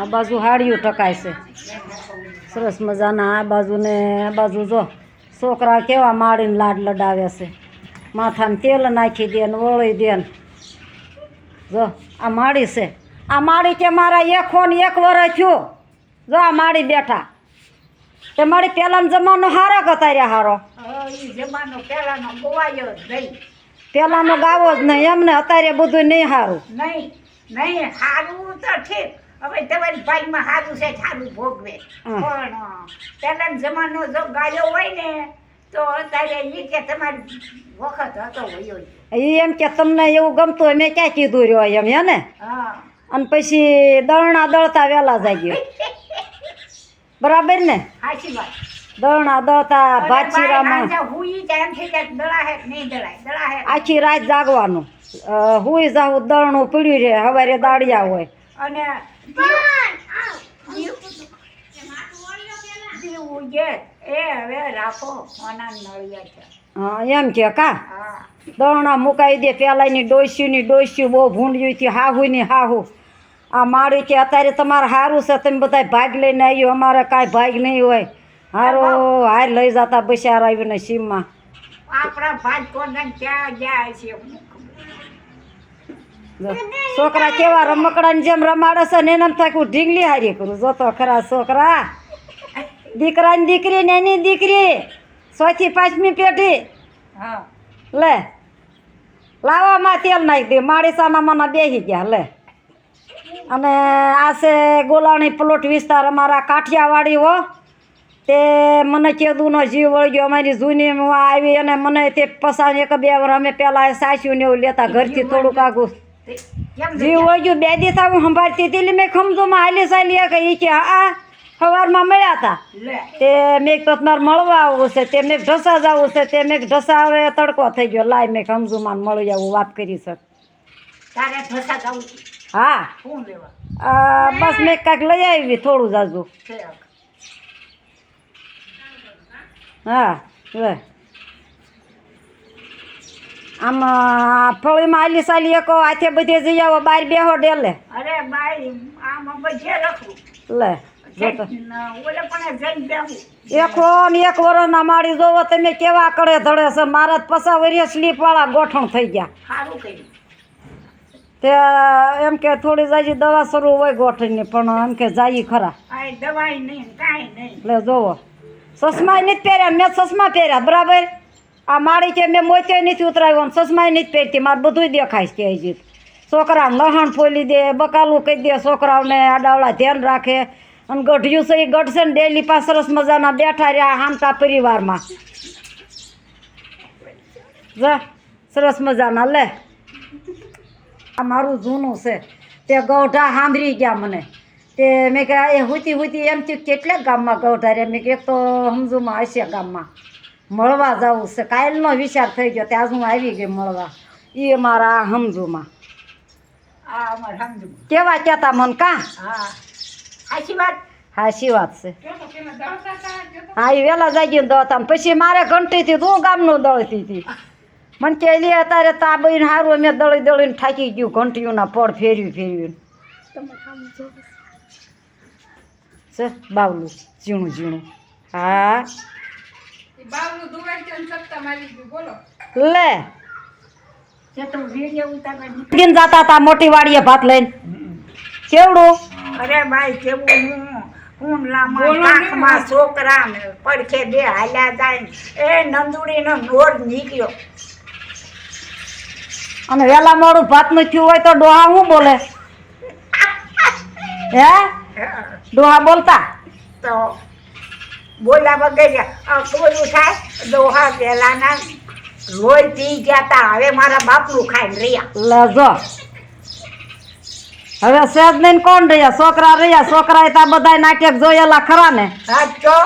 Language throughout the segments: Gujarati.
આ બાજુ હાડિયું ટકાય છે. સરસ મજાના આ બાજુ ને આ બાજુ જો છોકરા કેવા માળીને લાડ લડાવે છે. માથામાં તેલ નાખી દે ને વળી દે ને. જો, આ માળી છે. આ માળી કે મારા એક ને એક વર્ષ થયું. જો, આ માળી બેઠા. તે મારી પહેલાનો જમાનો હારો હારો પહેલાનો ગોવાયો નહીં પહેલાનો ગાવો જ નહીં. એમને અત્યારે બધું નહીં સારું નહીં નહીં સારું તો ઠીક. હવે તમારી ભાઈમાં સારું છે સારું ભોગવે. પણ પહેલાનો જમાનો જો ગાયો હોય ને તો અત્યારે એ કે તમારી વખત હતો હોય એ એમ કે તમને એવું ગમતું હોય મેં ક્યાં કીધું રહ્યો એમ હે ને? અને પછી દળણા દળતા વહેલા જાગ્યો. બરાબર ને? સાચી વાત. દળણા દળતા ભાચીરામાં. આખી રાત જાગવાનું. હુઈ જાવું દળણું પીડ્યું રહે હવારે દાડિયા હોય. અને છે હા, એમ કે કા? હા દળણા મુકાઈ દે પેલાની ડોસ્યુની ડોસ્યું બહુ ભૂંડ્યું હતી હાહુ ની હાહુ. આ માળી કે અત્યારે તમારે સારું છે તમે બધા ભાગ લઈને આવ્યો અમારે કાંઈ ભાગ નહીં હોય. હારો હાર લઈ જતા બસાર આવીને સીમમાં. આપણા ભાગ કોને ક્યાં ગયા છે? છોકરા કેવા રમકડાની જેમ રમાડે છે ને એમ થાય હું ઢીંગલી હારી કરું. જોતો ખરા છોકરા દીકરાની દીકરી ને એની દીકરી ચોથી પાંચમી પેઢી. હા. લે લાવામાં તેલ નાખી દે માળીસાના મને બેસી ગયા લે. અને આ છે ગોલાણી પ્લોટ વિસ્તાર અમારા કાઠિયાવાડી હો. તે મને કેદુનો જીવ વળગ્યો અમારી જૂની આવી અને મને તે પસાર એક બે વાર અમે પહેલાં સાસ્યું ને એવું લેતા ઘરથી થોડુંક આગું જીવ વળગ્યું બે દિવસ આવું સંભાળતી હતી એટલે મેં ખમજોમાં હાલી સાલી કે એ કે આ સવારમાં મળ્યા હતા. તે મેં તો તમારે મળવા આવવું છે. તે મેં ઢસા જવું છે. તે મેં ઢસા હવે તડકો થઈ ગયો. લાય મેં ખમજુમાન મળી આવું વાત કરી છે. તારે ઢોસા ખાવું હા. બસ મેં કાંઈક લઈ આવી થોડું જાજુ. હા લે. આમાં ફળીમાં આલી સાલી એકો હાથે બધે જઈ આવો બાર બેહો ડેલે. અરે બાઈ આમાં બધે રખવું લે એકો ને એક વરના માળી જોવો તમે કેવા કડે ધડે છે? મારા પસા પસા સ્લીપ સ્લીપવાળા ગોઠણ થઈ ગયા. સારું કર્યું. તે એમ કે થોડી જાજી દવા શરૂ હોય ગોઠણની પણ એમ કે જાઈ ખરા. દવાઈ નહીં કાંઈ નહીં. એટલે જોવો. ચશ્મા નથી પહેર્યા મેં ચશ્મા પહેર્યા બરાબર? આ માળી કે મેં મોતે નથી ઉતરાવ્યો ને સસમાય નથી પહેરતી, મારે બધું દેખાય છે હજી. છોકરાને લહણ ફોલી દે, બકાલું કહી દે છોકરાઓને આડાવડા ધ્યાન રાખે. અને ગઢિયું છે, એ ગઢશે ને ડેલી પાસે સરસ મજાના બેઠા રહ્યા હામતા પરિવારમાં. જા, સરસ મજાના, લે. આ મારું જૂનું છે, તે ગૌઢા સાંભળી ગયા મને. તે મેં કે એ હુતી હુતી એમ થયું કેટલાક ગામમાં ગૌઢા રે મેં કે એક તો સમજુમાં હશે ગામમાં. મળવા જવું છે. કાયલનો વિચાર થઈ ગયો ત્યાં હું આવી ગઈ મળવા. એ મારા સમજુમાં આ અમારે સમજુ કેવા કહેતા મન કા? હા. સાચી વાત? હાશી વાત છે. હા એ વહેલા જાગીને દળતા પછી મારે ઘંટીથી તું ગામનું દળતી હતી મને કે લે અત્યારે તા બહીને સારું અમે દળી દળીને થાકી ગયું ઘંટીઓના પડ ફેરવી ફેરવી છે બાવલું ઝીણું ઝીણું. હા. લે. ગીન જાતા હતા મોટી વાડીએ ભાત લઈને. કેવડું? અરે ભાઈ કેવું હું? હું લાંબા કાખમાં છોકરા પડખે બે હાલ્યા જાય એ નંદુડીનો નોર નીકળ્યો. અને વેલા મોડું ભાતનું થયું હોય તો ડોહા શું બોલે? હે. ડોહા બોલતા? તો બોલા વગર બોલું થાય દોહા પેલાના લોહી પી ગયા તા હવે મારા બાપનું ખાઈને રહ્યા. લેજો હવે સેજ નહીં કોણ રહ્યા? છોકરા રહ્યા છોકરા એ તા બધા નાટક જોયેલા ખરા ને. સાચો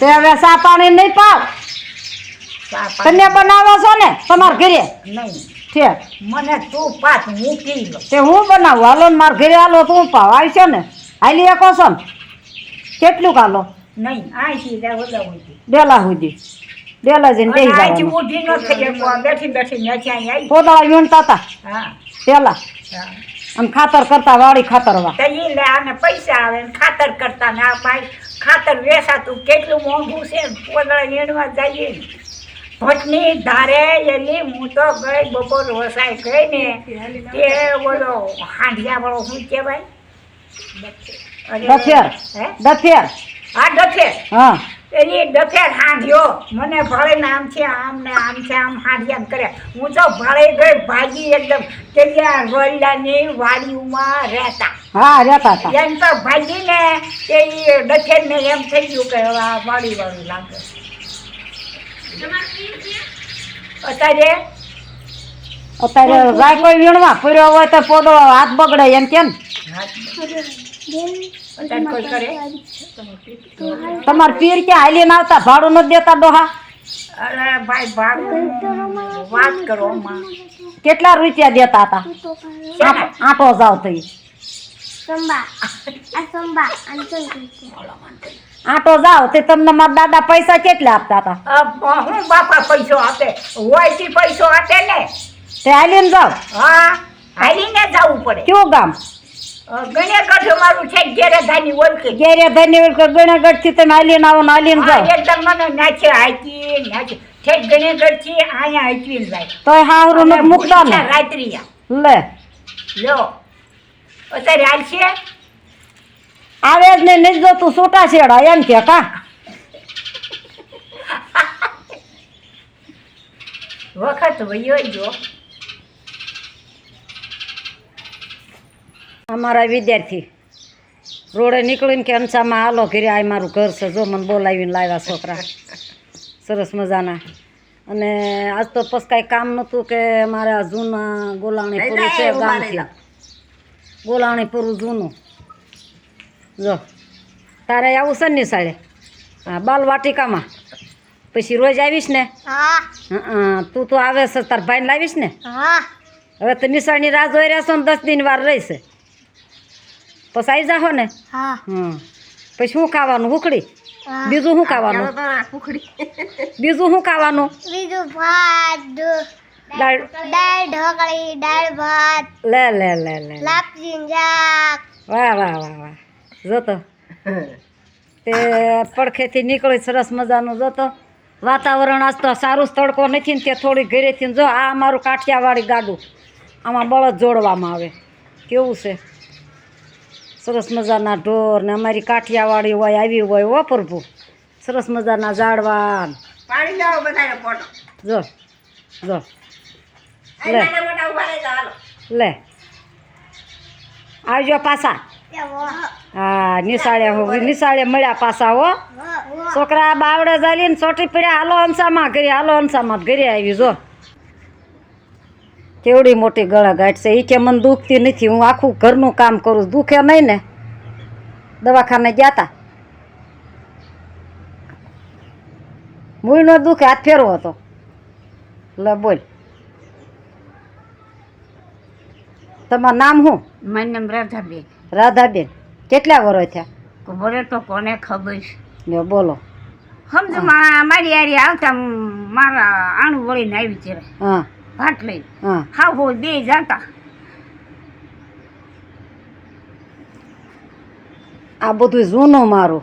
તે? હવે સા પાણી નહીં પાવ તમે બનાવો છો ને તમારા ઘરે? નહીં. છે? મને તું પાસ મૂકી લો તે હું બનાવું? હાલો ને મારા ઘરે હાલો તો હું આવી છે ને? હાલી એકો છો ને? કેટલું કાલો નહીં આ સીધા ઓલા હોય ડેલા સુધી ડેલા જઈને બેસી જવાનું. ઊભી ન થઈ બેઠી બેઠી અહીં આવી. પોદળા વીણતા હતા હા. પેલા હા. અને ખાતર કરતા વાળી ખાતર વા લે આને પૈસા આવે ને ખાતર કરતા ને આ ભાઈ ખાતર વેસાતું કેટલું મોંઘું છે પોદળા વીણવા જઈએ. ભટની ધારે એલી હું તો ગઈ બપોર વસાય ગઈ ને તે બોલો હાંડિયા વાળો શું કહેવાય? ડફેર ડફેર હા? ડફેર હા એની ડફેર હાંડ્યો. મને ભાળે ને આમ છે આમ ને આમ છે આમ હાંડિયા કરે હું તો ભાળે ગઈ ભાગી એકદમ. ત્યાં રોયલાની વાડીઓમાં રહેતા. હા રહેતા હતા. એમ તો ભાગી ને એ ડફેર ને એમ થઈ ગયું કે આ વાડી વાળું લાગે. અત્યારે? અત્યારે રાય કોઈ વીણવા ફર્યો હોય તો પોદો હાથ બગડે એમ કેમ? તમારે પીર ક્યાં હાલીને આવતા? ભાડું નથી દેતા ડોહા? અરે ભાઈ ભાડું વાત કરો કેટલા રૂપિયા દેતા હતા? આંટો- જાવ થઈ. આંટો જાવ તે તમને મારા દાદા પૈસા કેટલા આપતા હતા? હું બાપા પૈસો આપે હોય પૈસો આપે ને. તે હાલીને જાવ હા હાલીને જવું પડે. કયું ગામ? ગણે કાઢો મારું છે ઘેરે ધાની ઓળખી. ગેરે ઓળખી ગણગઢથી તમે હાલીને આવો ને હાલીને જાવ એકદમ મને નાચે હાકી નાચે. છે થી અહીંયા હાકીને જાય. તો હાવરું મૂકતા ને? રાત્રિયા. લે. લ્યો અત્યારે હાલશે? આવે જ નહીં નહીં જોતું છૂટા છેડા એમ કે કા? વખત વયો જો અમારા વિદ્યાર્થી રોડે નીકળીને કે અંસામાં હાલો ઘરે આ મારું ઘર છે જો મને બોલાવીને લાવ્યા છોકરા. સરસ મજાના. અને આજ તો પછી કાંઈ કામ નહોતું કે મારે જૂના ગોલાણી પૂરું છે ગામથી ગોલાણી પૂરું જૂનું. જો. તારે આવું છે ને નિશાળે? હા બાલવાટિકામાં. પછી રોજ આવીશ ને? હા. તું તો આવે છે તાર ભાઈને લાવીશ ને? હવે તો નિશાળની રાહ જોઈ રહ્યા છો ને દસ દિન વાર રહીશ. પછી આવી જાહો ને? હમ પછી શું ખાવાનું? હુકડી બીજું શું ખાવાનું? બીજું શું ખાવાનું? બીજું ભાત દાળ. દાળ ઢોકળી દાળ ભાત. લે લે લે લે લાપસી શાક. વાહ વાહ વાહ વાહ. જોતો? તે પડખેથી નીકળી સરસ મજાનું જોતો. વાતાવરણ આજ તો સારું તડકો નથી ને ત્યાં થોડી ઘરેથી ને જો આ અમારું કાઠિયાવાડી ગાડું. આમાં બળદ જોડવામાં આવે. કેવું છે? સરસ મજાના ઢોર ને અમારી કાઠિયાવાડી હોય આવી હોય હો સરસ મજાના ઝાડવા ને. પાડી જાઓ બધાને ફોટો. જો જો. લે. નાના મોટા ઊભા રહી જાઓ, હાલો. લે. આવજો પાછા. હા નિશાળે હો- નિશાળે મળ્યા પાછા હો. છોકરા બાવડે ચાલીને ચોટી પડ્યા હાલો હંસામાં ઘરે હાલો હંસામાં ઘરે આવી જો. કેવડી મોટી ગળા ગાંઠ છે. એ કે મને દુખતી નથી હું આખું ઘરનું કામ કરું. દુખે નહીં ને? દવાખાને ગયા તા? મૂળનો દુખે હાથ ફેરવો હતો. લે બોલ. તમારું નામ શું? મારું નામ રાધાબેન. રાધાબેન. કેટલા વર્ષ થયા? ખબર તો કોને ખબર છે? બોલો. સમજો મા- મારી યારી આવતા મારા આણું વળીને આવી છે ભાટ લઈ. હા. હો બે જાતા. આ બધું જૂનું મારું.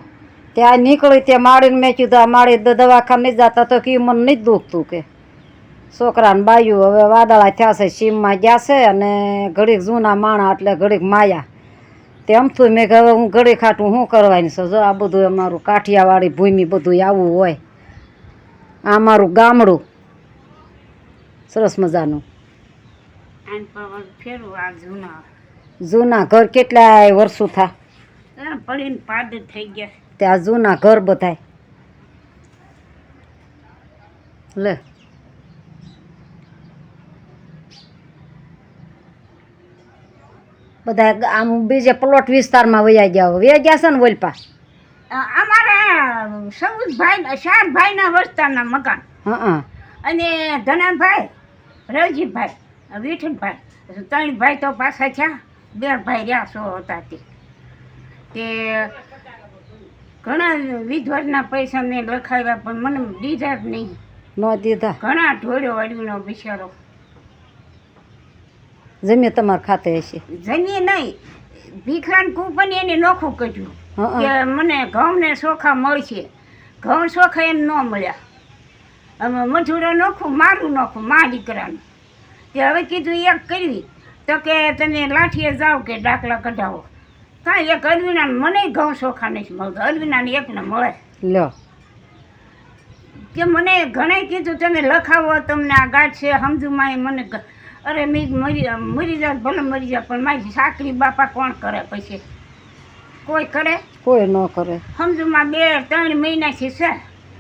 ત્યાં નીકળી ત્યાં માળીને મેં કીધું આ માળી દવાખાને નહીં જતા તો કે મને નહીં દુખતું કે. છોકરાને બાયું હવે વાદળા થયા છે સીમમાં ગયા છે અને ઘડીક જૂના માણા એટલે ઘડીક માયા. તે અમથું મેં હવે હું ગળે ખાટું શું કરવાની છે? જો આ બધું અમારું કાઠિયાવાડી ભૂમિ બધું આવું હોય આ મારું ગામડું. સરસ મજાનું. જૂના. ઘર કેટલાય વર્ષો થા? ત્યાં જૂના ઘર બધાય. લે. બધા આમ બીજે પ્લોટ વિસ્તારમાં વયા ગયા વયા ગયા છે ને વલપા અમારા સૌદભાઈ ચાર ભાઈના વસ્તારના મકાન. હં અને ધનાભાઈ રવજીભાઈ વિઠ્ઠલભાઈ ત્રણ ભાઈ તો પાછા થયા. બે ભાઈ રહ્યા સો હતા તે. તે ઘણા વિધવાના પૈસા મેં લખાવ્યા પણ મને દીધા જ નહીં. ન દીધા. ઘણા ઢોળ્યો અડવીનો બિચારો. જમીએ તમારે ખાતે હશે. જમીએ નહીં. ભીખરાન કૂપન એને નોખું કર્યું. કે મને ઘઉં ને ચોખા મળશે. ઘઉં ચોખા એને ન મળ્યા. અમે મજૂરો નોખું મારું નોખું મા દીકરાનું. તે હવે કીધું એક કરવી. તો કે તમે લાઠીએ જાઓ કે ડાકલા કઢાવો. કાંઈ એક અરવિના મને ઘઉં ચોખા નથી મળતા. અરવિનાને એકને મળે. લો. કે મને ઘણે કીધું તમે લખાવો તમને આ ગાઢ છે સમજુમાં મને અરે મેં મરી મરી જાય ભલે મરી જાય પણ મારી સાકરી બાપા કોણ કરે પછી? કોઈ કરે? કોઈ ન કરે. સમજુમાં બે ત્રણ મહિનાથી છે.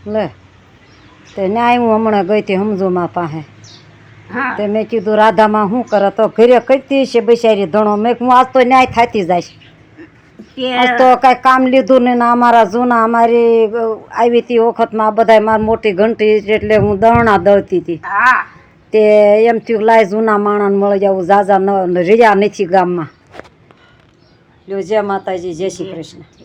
લે તે ન્યાય હું હમણાં ગઈ હતી સમજુમાં પાસે. તે મેં કીધું રાધામાં શું કરે? તો ઘરે કીધી છે બિચારી ધણો. મેં હું આજ તો ન્યાય થતી જાય. છે તો કાંઈ કામ લીધું ને ના અમારા જૂના અમારી આવી હતી વખતમાં બધા બધાય મારી મોટી ઘંટી એટલે હું દરણા દળતી હતી. હા. તે એમ થયું લાય જૂના માણસને મળી જવું, ઝાઝા ન રહ્યા નથી ગામમાં. લ્યો જય માતાજી, જય શ્રી કૃષ્ણ.